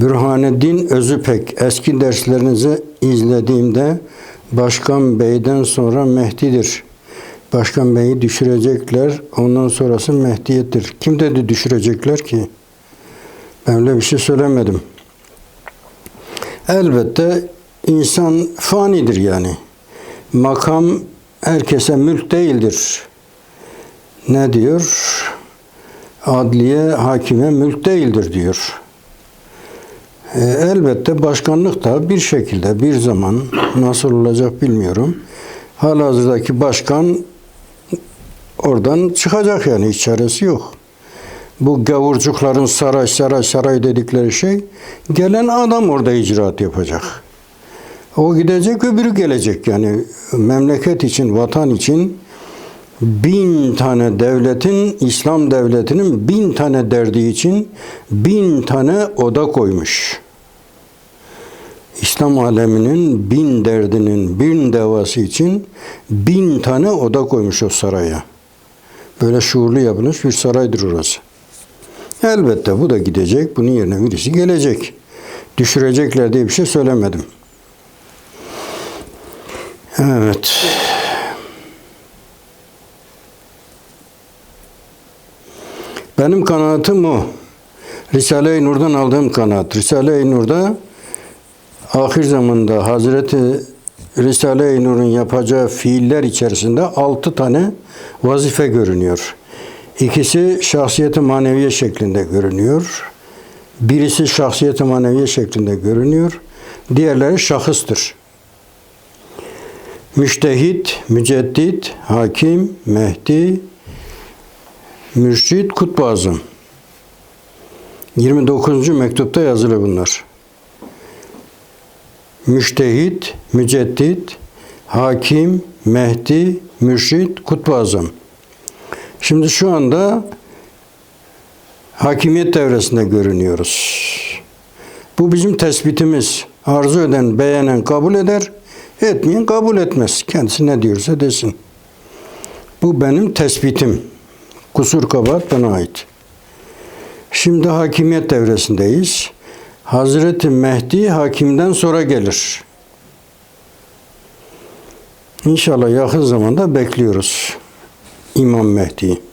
Bürhaneddin Özüpek eski derslerinizi izlediğimde Başkan Bey'den sonra Mehdi'dir. Başkan Bey'i düşürecekler. Ondan sonrası Mehdiyettir. Kim dedi düşürecekler ki? Ben öyle bir şey söylemedim. Elbette insan fanidir yani. Makam herkese mülk değildir. Ne diyor? Adliye hakime mülk değildir diyor. E, elbette başkanlık da bir şekilde bir zaman nasıl olacak bilmiyorum. Halihazırdaki başkan oradan çıkacak yani hiç çaresi yok. Bu gavurcukların saray saray saray dedikleri şey gelen adam orada icraat yapacak. O gidecek öbürü gelecek yani memleket için vatan için bin tane devletin İslam devletinin bin tane derdi için bin tane oda koymuş. İslam aleminin bin derdinin bin devası için bin tane oda koymuş o saraya. Böyle şuurlu yapılmış bir saraydır orası. Elbette bu da gidecek, bunun yerine birisi gelecek. Düşürecekler diye bir şey söylemedim. Evet. Benim kanaatim o. Risale-i Nur'dan aldığım kanaat. Risale-i Nur'da ahir zamanda Hazreti Risale-i Nur'un yapacağı fiiller içerisinde altı tane vazife görünüyor. İkisi şahsiyeti maneviye şeklinde görünüyor. Birisi şahsiyeti maneviye şeklinde görünüyor. Diğerleri şahıstır. Müştehit, müceddit, hakim, mehdi, mürşit, kutbu azam. 29. mektupta yazılı bunlar. Müştehit, müceddit, hakim, mehdi, mürşit, kutbu azam. Şimdi şu anda hakimiyet devresinde görünüyoruz. Bu bizim tespitimiz. Arzu eden, beğenen kabul eder, etmeyen kabul etmez. Kendisi ne diyorsa desin. Bu benim tespitim. Kusur kabahat bana ait. Şimdi hakimiyet devresindeyiz. Hazreti Mehdi hakimden sonra gelir. İnşallah yakın zamanda bekliyoruz İmam Mehdi'yi.